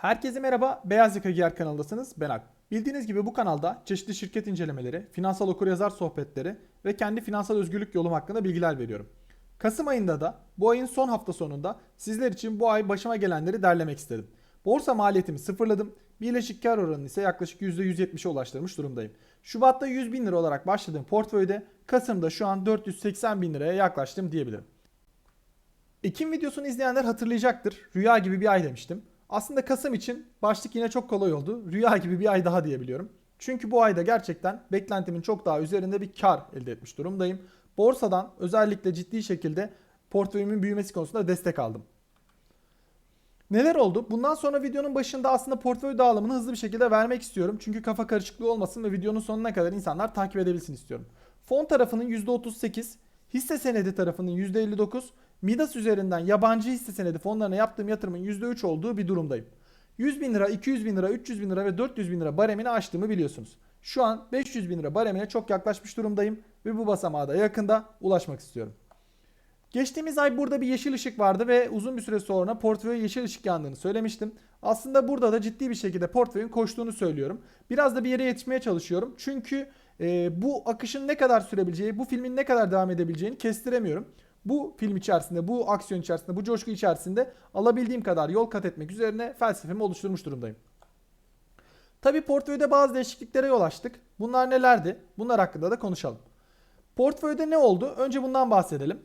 Herkese merhaba, Beyaz Yaka Giyer kanalındasınız. Ben Alp. Bildiğiniz gibi bu kanalda çeşitli şirket incelemeleri, finansal okuryazar sohbetleri ve kendi finansal özgürlük yolum hakkında bilgiler veriyorum. Kasım ayında da bu ayın son hafta sonunda sizler için bu ay başıma gelenleri derlemek istedim. Borsa maliyetimi sıfırladım. Birleşik kar oranını ise yaklaşık %170'e ulaştırmış durumdayım. Şubat'ta 100 bin lira olarak başladığım portföyde Kasım'da şu an 480 bin liraya yaklaştım diyebilirim. Ekim videosunu izleyenler hatırlayacaktır. Rüya gibi bir ay demiştim. Aslında Kasım için başlık yine çok kolay oldu. Rüya gibi bir ay daha diyebiliyorum. Çünkü bu ayda gerçekten beklentimin çok daha üzerinde bir kar elde etmiş durumdayım. Borsadan özellikle ciddi şekilde portföyümün büyümesi konusunda destek aldım. Neler oldu? Bundan sonra videonun başında aslında portföy dağılımını hızlı bir şekilde vermek istiyorum. Çünkü kafa karışıklığı olmasın ve videonun sonuna kadar insanlar takip edebilsin istiyorum. Fon tarafının %38, hisse senedi tarafının %59, Midas üzerinden yabancı hisse senedi fonlarına yaptığım yatırımın %3 olduğu bir durumdayım. 100 bin lira, 200 bin lira, 300 bin lira ve 400 bin lira baremini aştığımı biliyorsunuz. Şu an 500 bin lira baremine çok yaklaşmış durumdayım ve bu basamağa da yakında ulaşmak istiyorum. Geçtiğimiz ay burada bir yeşil ışık vardı ve uzun bir süre sonra portföye yeşil ışık yandığını söylemiştim. Aslında burada da ciddi bir şekilde portföyün koştuğunu söylüyorum. Biraz da bir yere yetişmeye çalışıyorum. Çünkü e, bu akışın ne kadar sürebileceği, bu filmin ne kadar devam edebileceğini kestiremiyorum. Bu film içerisinde, bu aksiyon içerisinde, bu coşku içerisinde alabildiğim kadar yol kat etmek üzerine felsefemi oluşturmuş durumdayım. Tabi portföyde bazı değişikliklere yol açtık. Bunlar nelerdi? Bunlar hakkında da konuşalım. Portföyde ne oldu? Önce bundan bahsedelim.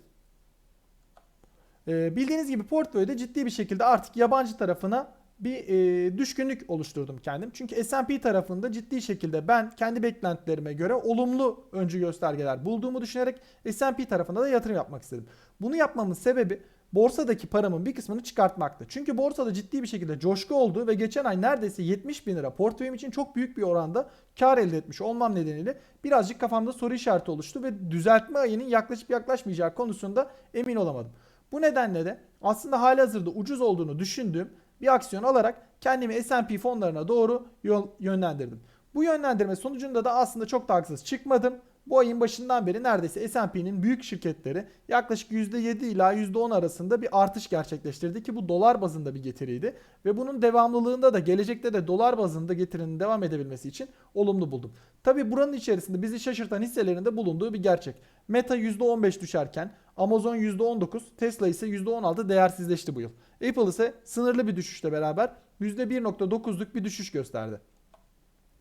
Ee, bildiğiniz gibi portföyde ciddi bir şekilde artık yabancı tarafına bir e, düşkünlük oluşturdum kendim. Çünkü S&P tarafında ciddi şekilde ben kendi beklentilerime göre olumlu öncü göstergeler bulduğumu düşünerek S&P tarafında da yatırım yapmak istedim. Bunu yapmamın sebebi borsadaki paramın bir kısmını çıkartmaktı. Çünkü borsada ciddi bir şekilde coşku oldu ve geçen ay neredeyse 70 bin lira portföyüm için çok büyük bir oranda kar elde etmiş olmam nedeniyle birazcık kafamda soru işareti oluştu ve düzeltme ayının yaklaşıp yaklaşmayacağı konusunda emin olamadım. Bu nedenle de aslında hali hazırda ucuz olduğunu düşündüğüm bir aksiyon alarak kendimi S&P fonlarına doğru yol yönlendirdim. Bu yönlendirme sonucunda da aslında çok da haksız çıkmadım. Bu ayın başından beri neredeyse S&P'nin büyük şirketleri yaklaşık %7 ila %10 arasında bir artış gerçekleştirdi ki bu dolar bazında bir getiriydi. Ve bunun devamlılığında da gelecekte de dolar bazında getirinin devam edebilmesi için olumlu buldum. Tabi buranın içerisinde bizi şaşırtan hisselerinde bulunduğu bir gerçek. Meta %15 düşerken Amazon %19, Tesla ise %16 değersizleşti bu yıl. Apple ise sınırlı bir düşüşle beraber %1.9'luk bir düşüş gösterdi.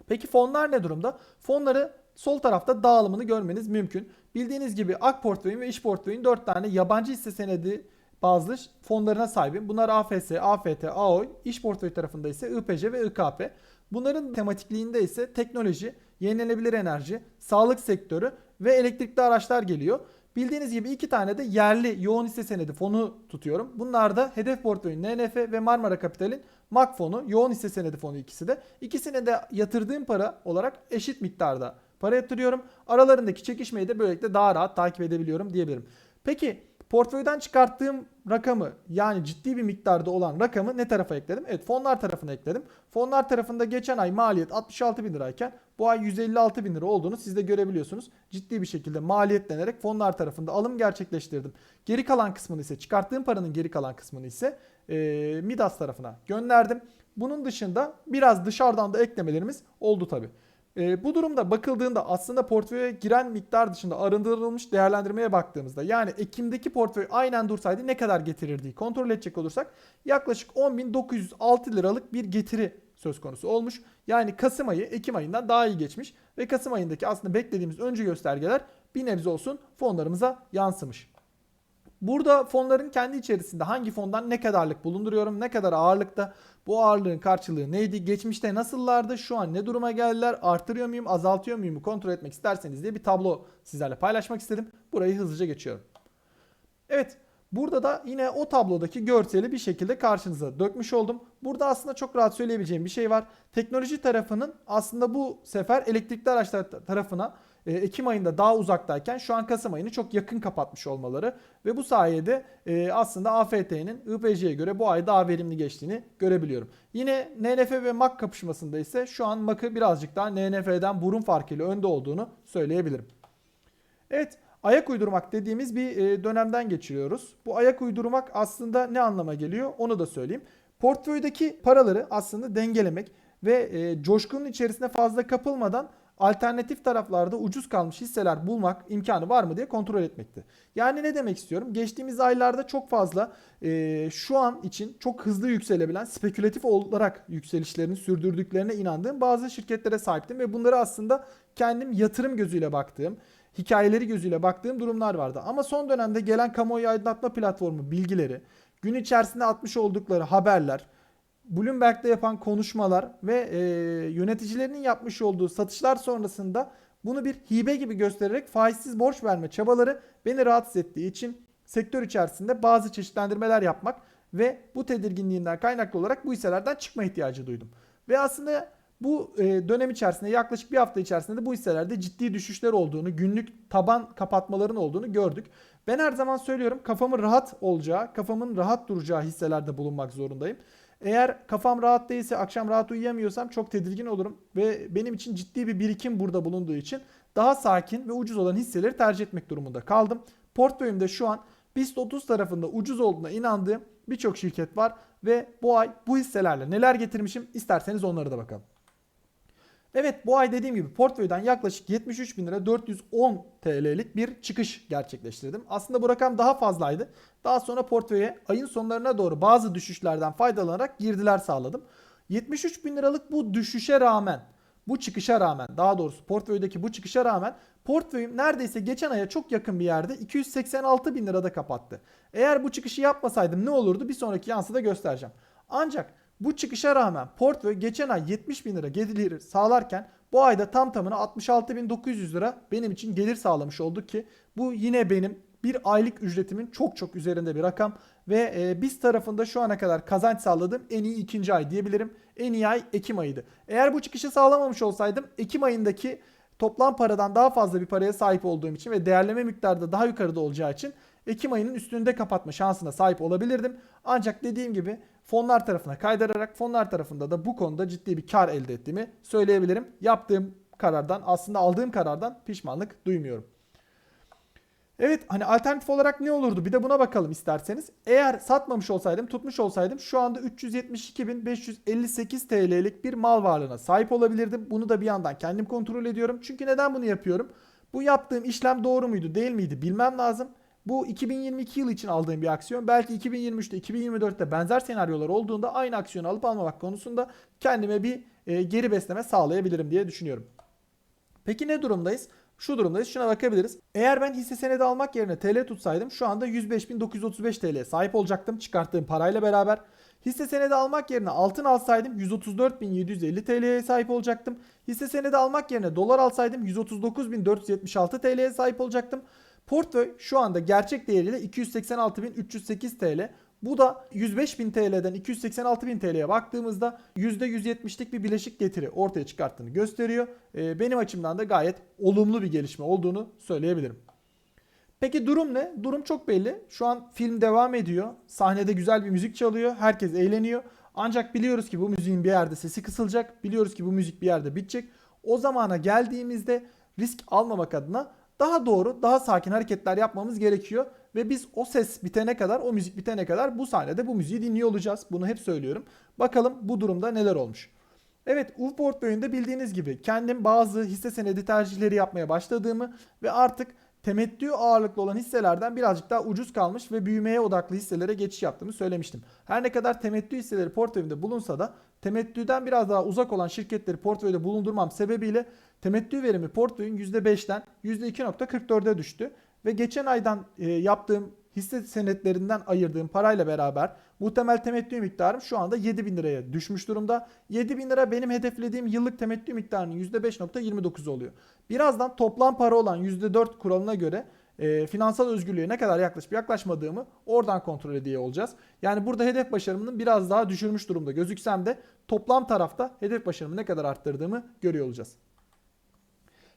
Peki fonlar ne durumda? Fonları sol tarafta dağılımını görmeniz mümkün. Bildiğiniz gibi Ak portföyün ve İş portföyün 4 tane yabancı hisse senedi bazlı fonlarına sahibim. Bunlar AFS, AFT, AOY, İş portföyü tarafında ise IPC ve IKP. Bunların tematikliğinde ise teknoloji, yenilenebilir enerji, sağlık sektörü ve elektrikli araçlar geliyor. Bildiğiniz gibi iki tane de yerli yoğun hisse senedi fonu tutuyorum. Bunlar da Hedef Portföy'ün NNF ve Marmara Kapital'in MAK fonu, yoğun hisse senedi fonu ikisi de. İkisine de yatırdığım para olarak eşit miktarda para yatırıyorum. Aralarındaki çekişmeyi de böylelikle daha rahat takip edebiliyorum diyebilirim. Peki portföyden çıkarttığım rakamı yani ciddi bir miktarda olan rakamı ne tarafa ekledim? Evet fonlar tarafına ekledim. Fonlar tarafında geçen ay maliyet 66 bin lirayken bu ay 156 bin lira olduğunu siz de görebiliyorsunuz. Ciddi bir şekilde maliyetlenerek fonlar tarafında alım gerçekleştirdim. Geri kalan kısmını ise çıkarttığım paranın geri kalan kısmını ise e, Midas tarafına gönderdim. Bunun dışında biraz dışarıdan da eklemelerimiz oldu tabi. E, bu durumda bakıldığında aslında portföye giren miktar dışında arındırılmış değerlendirmeye baktığımızda yani Ekim'deki portföy aynen dursaydı ne kadar getirirdiği kontrol edecek olursak yaklaşık 10.906 liralık bir getiri söz konusu olmuş. Yani Kasım ayı Ekim ayından daha iyi geçmiş ve Kasım ayındaki aslında beklediğimiz öncü göstergeler bir nebze olsun fonlarımıza yansımış. Burada fonların kendi içerisinde hangi fondan ne kadarlık bulunduruyorum, ne kadar ağırlıkta, bu ağırlığın karşılığı neydi, geçmişte nasıllardı, şu an ne duruma geldiler, artırıyor muyum, azaltıyor muyum kontrol etmek isterseniz diye bir tablo sizlerle paylaşmak istedim. Burayı hızlıca geçiyorum. Evet, burada da yine o tablodaki görseli bir şekilde karşınıza dökmüş oldum. Burada aslında çok rahat söyleyebileceğim bir şey var. Teknoloji tarafının aslında bu sefer elektrikli araçlar tarafına Ekim ayında daha uzaktayken şu an Kasım ayını çok yakın kapatmış olmaları ve bu sayede e, aslında AFT'nin IPC'ye göre bu ay daha verimli geçtiğini görebiliyorum. Yine NNF ve MAK kapışmasında ise şu an MAK'ı birazcık daha NNF'den burun farkıyla önde olduğunu söyleyebilirim. Evet ayak uydurmak dediğimiz bir e, dönemden geçiriyoruz. Bu ayak uydurmak aslında ne anlama geliyor onu da söyleyeyim. Portföydeki paraları aslında dengelemek ve e, coşkunun içerisine fazla kapılmadan alternatif taraflarda ucuz kalmış hisseler bulmak imkanı var mı diye kontrol etmekti. Yani ne demek istiyorum? Geçtiğimiz aylarda çok fazla e, şu an için çok hızlı yükselebilen spekülatif olarak yükselişlerini sürdürdüklerine inandığım bazı şirketlere sahiptim ve bunları aslında kendim yatırım gözüyle baktığım, hikayeleri gözüyle baktığım durumlar vardı. Ama son dönemde gelen kamuoyu aydınlatma platformu bilgileri, gün içerisinde atmış oldukları haberler, Bloomberg'de yapan konuşmalar ve e, yöneticilerinin yapmış olduğu satışlar sonrasında bunu bir hibe gibi göstererek faizsiz borç verme çabaları beni rahatsız ettiği için sektör içerisinde bazı çeşitlendirmeler yapmak ve bu tedirginliğinden kaynaklı olarak bu hisselerden çıkma ihtiyacı duydum. Ve aslında bu e, dönem içerisinde yaklaşık bir hafta içerisinde de bu hisselerde ciddi düşüşler olduğunu, günlük taban kapatmaların olduğunu gördük. Ben her zaman söylüyorum kafamın rahat olacağı, kafamın rahat duracağı hisselerde bulunmak zorundayım. Eğer kafam rahat değilse, akşam rahat uyuyamıyorsam çok tedirgin olurum ve benim için ciddi bir birikim burada bulunduğu için daha sakin ve ucuz olan hisseleri tercih etmek durumunda kaldım. Portföyümde şu an BIST 30 tarafında ucuz olduğuna inandığım birçok şirket var ve bu ay bu hisselerle neler getirmişim isterseniz onlara da bakalım. Evet bu ay dediğim gibi portföyden yaklaşık 73 bin lira 410 TL'lik bir çıkış gerçekleştirdim. Aslında bu rakam daha fazlaydı. Daha sonra portföye ayın sonlarına doğru bazı düşüşlerden faydalanarak girdiler sağladım. 73 bin liralık bu düşüşe rağmen bu çıkışa rağmen daha doğrusu portföydeki bu çıkışa rağmen portföyüm neredeyse geçen aya çok yakın bir yerde 286 bin lirada kapattı. Eğer bu çıkışı yapmasaydım ne olurdu bir sonraki yansıda göstereceğim. Ancak bu çıkışa rağmen portföy geçen ay 70 bin lira gelir sağlarken bu ayda tam tamına 66.900 lira benim için gelir sağlamış oldu ki bu yine benim bir aylık ücretimin çok çok üzerinde bir rakam ve e, biz tarafında şu ana kadar kazanç sağladığım en iyi ikinci ay diyebilirim. En iyi ay Ekim ayıydı. Eğer bu çıkışı sağlamamış olsaydım Ekim ayındaki toplam paradan daha fazla bir paraya sahip olduğum için ve değerleme miktarı da daha yukarıda olacağı için Ekim ayının üstünde kapatma şansına sahip olabilirdim. Ancak dediğim gibi fonlar tarafına kaydırarak fonlar tarafında da bu konuda ciddi bir kar elde ettiğimi söyleyebilirim. Yaptığım karardan aslında aldığım karardan pişmanlık duymuyorum. Evet hani alternatif olarak ne olurdu bir de buna bakalım isterseniz. Eğer satmamış olsaydım tutmuş olsaydım şu anda 372.558 TL'lik bir mal varlığına sahip olabilirdim. Bunu da bir yandan kendim kontrol ediyorum. Çünkü neden bunu yapıyorum? Bu yaptığım işlem doğru muydu değil miydi bilmem lazım. Bu 2022 yılı için aldığım bir aksiyon. Belki 2023'te 2024'te benzer senaryolar olduğunda aynı aksiyonu alıp almamak konusunda kendime bir e, geri besleme sağlayabilirim diye düşünüyorum. Peki ne durumdayız? Şu durumdayız. Şuna bakabiliriz. Eğer ben hisse senedi almak yerine TL tutsaydım şu anda 105.935 TL'ye sahip olacaktım çıkarttığım parayla beraber. Hisse senedi almak yerine altın alsaydım 134.750 TL'ye sahip olacaktım. Hisse senedi almak yerine dolar alsaydım 139.476 TL'ye sahip olacaktım. Portföy şu anda gerçek değeriyle 286.308 TL. Bu da 105.000 TL'den 286.000 TL'ye baktığımızda %170'lik bir bileşik getiri ortaya çıkarttığını gösteriyor. Ee, benim açımdan da gayet olumlu bir gelişme olduğunu söyleyebilirim. Peki durum ne? Durum çok belli. Şu an film devam ediyor. Sahnede güzel bir müzik çalıyor. Herkes eğleniyor. Ancak biliyoruz ki bu müziğin bir yerde sesi kısılacak. Biliyoruz ki bu müzik bir yerde bitecek. O zamana geldiğimizde risk almamak adına daha doğru, daha sakin hareketler yapmamız gerekiyor. Ve biz o ses bitene kadar, o müzik bitene kadar bu sahnede bu müziği dinliyor olacağız. Bunu hep söylüyorum. Bakalım bu durumda neler olmuş. Evet, UV portföyünde bildiğiniz gibi kendim bazı hisse senedi tercihleri yapmaya başladığımı ve artık temettü ağırlıklı olan hisselerden birazcık daha ucuz kalmış ve büyümeye odaklı hisselere geçiş yaptığımı söylemiştim. Her ne kadar temettü hisseleri portföyümde bulunsa da temettüden biraz daha uzak olan şirketleri portföyde bulundurmam sebebiyle temettü verimi portföyün %5'ten %2.44'e düştü. Ve geçen aydan e, yaptığım hisse senetlerinden ayırdığım parayla beraber muhtemel temettü miktarım şu anda 7 bin liraya düşmüş durumda. 7 bin lira benim hedeflediğim yıllık temettü miktarının %5.29 oluyor. Birazdan toplam para olan %4 kuralına göre e, finansal özgürlüğe ne kadar yaklaşıp yaklaşmadığımı oradan kontrol ediyor olacağız. Yani burada hedef başarımının biraz daha düşürmüş durumda gözüksem de toplam tarafta hedef başarımı ne kadar arttırdığımı görüyor olacağız.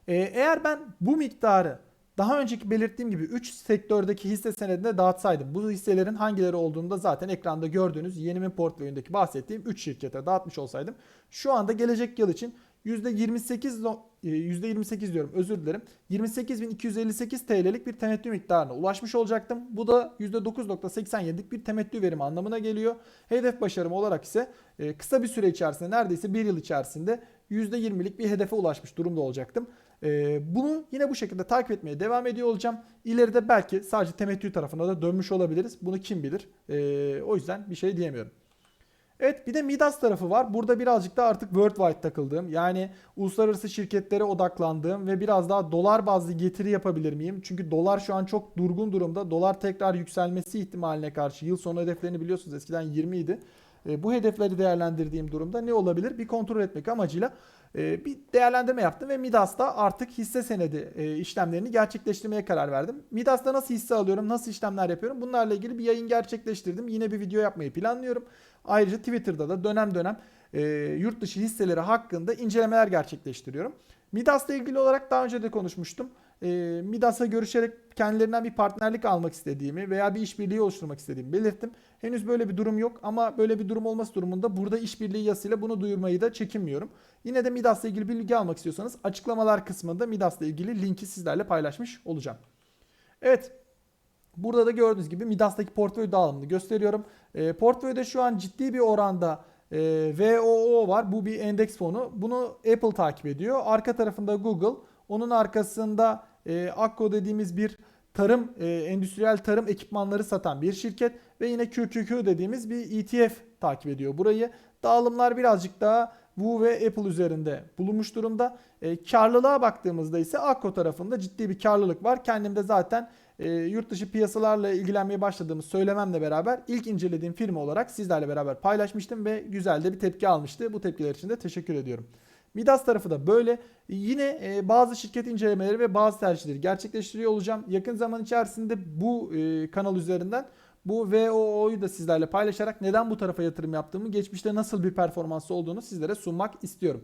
E, eğer ben bu miktarı daha önceki belirttiğim gibi 3 sektördeki hisse senedine dağıtsaydım bu hisselerin hangileri olduğunu da zaten ekranda gördüğünüz yenimin portföyündeki bahsettiğim 3 şirkete dağıtmış olsaydım şu anda gelecek yıl için %28 e, %28 diyorum özür dilerim. 28.258 TL'lik bir temettü miktarına ulaşmış olacaktım. Bu da %9.87'lik bir temettü verimi anlamına geliyor. Hedef başarım olarak ise e, kısa bir süre içerisinde neredeyse bir yıl içerisinde %20'lik bir hedefe ulaşmış durumda olacaktım. E, bunu yine bu şekilde takip etmeye devam ediyor olacağım. İleride belki sadece temettü tarafına da dönmüş olabiliriz. Bunu kim bilir. E, o yüzden bir şey diyemiyorum. Evet bir de Midas tarafı var. Burada birazcık da artık worldwide takıldığım yani uluslararası şirketlere odaklandığım ve biraz daha dolar bazlı getiri yapabilir miyim? Çünkü dolar şu an çok durgun durumda. Dolar tekrar yükselmesi ihtimaline karşı yıl sonu hedeflerini biliyorsunuz eskiden 20 idi. E, bu hedefleri değerlendirdiğim durumda ne olabilir? Bir kontrol etmek amacıyla bir değerlendirme yaptım ve Midas'ta artık hisse senedi e, işlemlerini gerçekleştirmeye karar verdim. Midas'ta nasıl hisse alıyorum, nasıl işlemler yapıyorum bunlarla ilgili bir yayın gerçekleştirdim. Yine bir video yapmayı planlıyorum. Ayrıca Twitter'da da dönem dönem e, yurt dışı hisseleri hakkında incelemeler gerçekleştiriyorum. Midas'la ilgili olarak daha önce de konuşmuştum. E, Midas'a görüşerek kendilerinden bir partnerlik almak istediğimi veya bir işbirliği oluşturmak istediğimi belirttim. Henüz böyle bir durum yok ama böyle bir durum olması durumunda burada işbirliği yasıyla bunu duyurmayı da çekinmiyorum. Yine de Midas'la ilgili bilgi almak istiyorsanız açıklamalar kısmında Midas'la ilgili linki sizlerle paylaşmış olacağım. Evet Burada da gördüğünüz gibi Midas'taki portföy dağılımını gösteriyorum. E, portföyde şu an ciddi bir oranda e, VOO var. Bu bir endeks fonu. Bunu Apple takip ediyor. Arka tarafında Google. Onun arkasında e, Akko dediğimiz bir tarım, e, endüstriyel tarım ekipmanları satan bir şirket ve yine QQQ dediğimiz bir ETF takip ediyor burayı. Dağılımlar birazcık daha Wu ve Apple üzerinde bulunmuş durumda. E, karlılığa baktığımızda ise Akko tarafında ciddi bir karlılık var. Kendim de zaten e, yurt dışı piyasalarla ilgilenmeye başladığımız söylememle beraber ilk incelediğim firma olarak sizlerle beraber paylaşmıştım ve güzel de bir tepki almıştı. Bu tepkiler için de teşekkür ediyorum. Midas tarafı da böyle. Yine e, bazı şirket incelemeleri ve bazı tercihleri gerçekleştiriyor olacağım. Yakın zaman içerisinde bu e, kanal üzerinden bu VOO'yu da sizlerle paylaşarak neden bu tarafa yatırım yaptığımı, geçmişte nasıl bir performansı olduğunu sizlere sunmak istiyorum.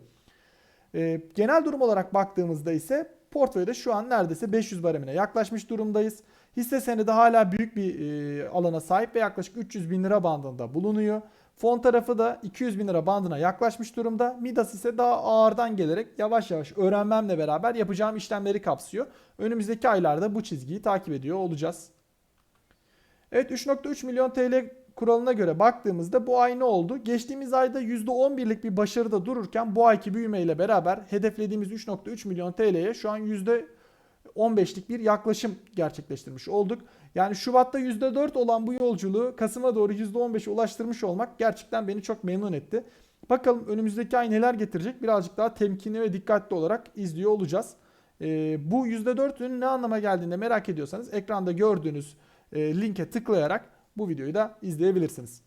E, genel durum olarak baktığımızda ise portföyde şu an neredeyse 500 baremine yaklaşmış durumdayız. Hisse senedi hala büyük bir e, alana sahip ve yaklaşık 300 bin lira bandında bulunuyor. Fon tarafı da 200 bin lira bandına yaklaşmış durumda. Midas ise daha ağırdan gelerek yavaş yavaş öğrenmemle beraber yapacağım işlemleri kapsıyor. Önümüzdeki aylarda bu çizgiyi takip ediyor olacağız. Evet 3.3 milyon TL kuralına göre baktığımızda bu ay ne oldu? Geçtiğimiz ayda %11'lik bir başarıda dururken bu ayki büyümeyle beraber hedeflediğimiz 3.3 milyon TL'ye şu an %15'lik bir yaklaşım gerçekleştirmiş olduk. Yani Şubat'ta %4 olan bu yolculuğu Kasım'a doğru %15'e ulaştırmış olmak gerçekten beni çok memnun etti. Bakalım önümüzdeki ay neler getirecek birazcık daha temkinli ve dikkatli olarak izliyor olacağız. Ee, bu %4'ün ne anlama geldiğini merak ediyorsanız ekranda gördüğünüz e, linke tıklayarak bu videoyu da izleyebilirsiniz.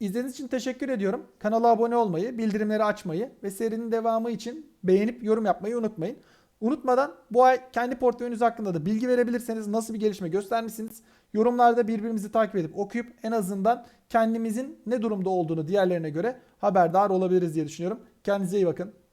İzlediğiniz için teşekkür ediyorum. Kanala abone olmayı, bildirimleri açmayı ve serinin devamı için beğenip yorum yapmayı unutmayın. Unutmadan bu ay kendi portföyünüz hakkında da bilgi verebilirseniz nasıl bir gelişme göstermişsiniz. Yorumlarda birbirimizi takip edip okuyup en azından kendimizin ne durumda olduğunu diğerlerine göre haberdar olabiliriz diye düşünüyorum. Kendinize iyi bakın.